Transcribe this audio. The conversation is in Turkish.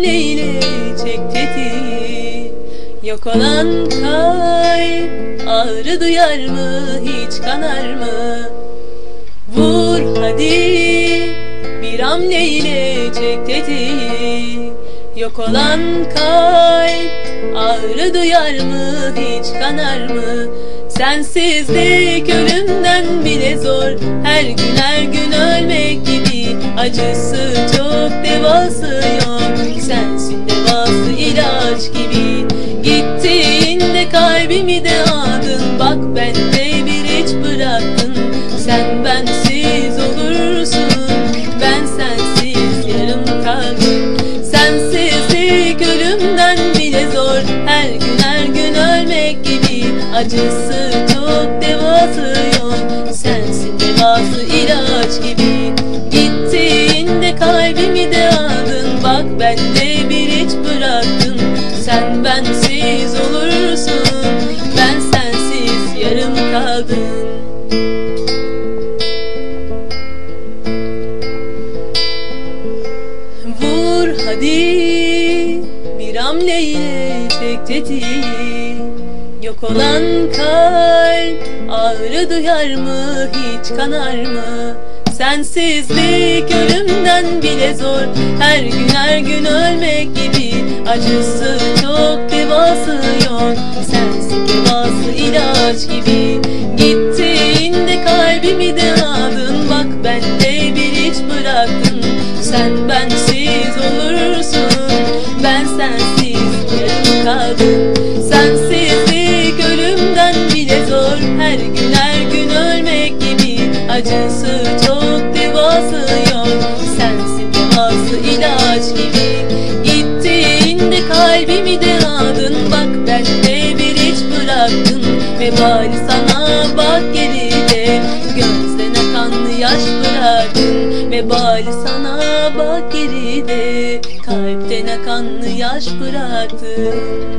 hamleyle çek tetiği kalp ağrı duyar mı hiç kanar mı? Vur hadi bir hamleyle çek tetiği Yok olan kalp ağrı duyar mı hiç kanar mı? Sensizlik ölümden bile zor Her gün her gün ölmek gibi. Acısı çok devası kalbimi de aldın. Bak ben de bir hiç bıraktın. Sen bensiz olursun. Ben sensiz yarım kaldım. Sensizlik ölümden bile zor. Her gün her gün ölmek gibi Acısı çok devası yok. Sensin devası ilaç gibi. Gittiğinde kalbimi de aldın. Bak ben de bir hiç bıraktın. Sen bensiz olursun hadi bir hamleyle çek tetiği Yok olan kalp ağrı duyar mı hiç kanar mı? Sensizlik ölümden bile zor. Her gün her gün ölmek gibi Acısı çok devası yok. Sensin devası ilaç gibi. Gittiğinde kalbimi de aldın. Bak ben de bir hiç bıraktın. Sen bensiz olursun Ben sensiz yarım kaldım Sensizlik ölümden bile zor. Her gün her gün ölmek gibi Acısı çok devası yok. Sensin devası ilaç gibi. Gittiğinde kalbimi de aldın. Bak ben de bir hiç bıraktın. Vebali sana bak geride Gözden akan yaş bıraktın. Vebali sana bak geride Kalpten akan yaş bıraktın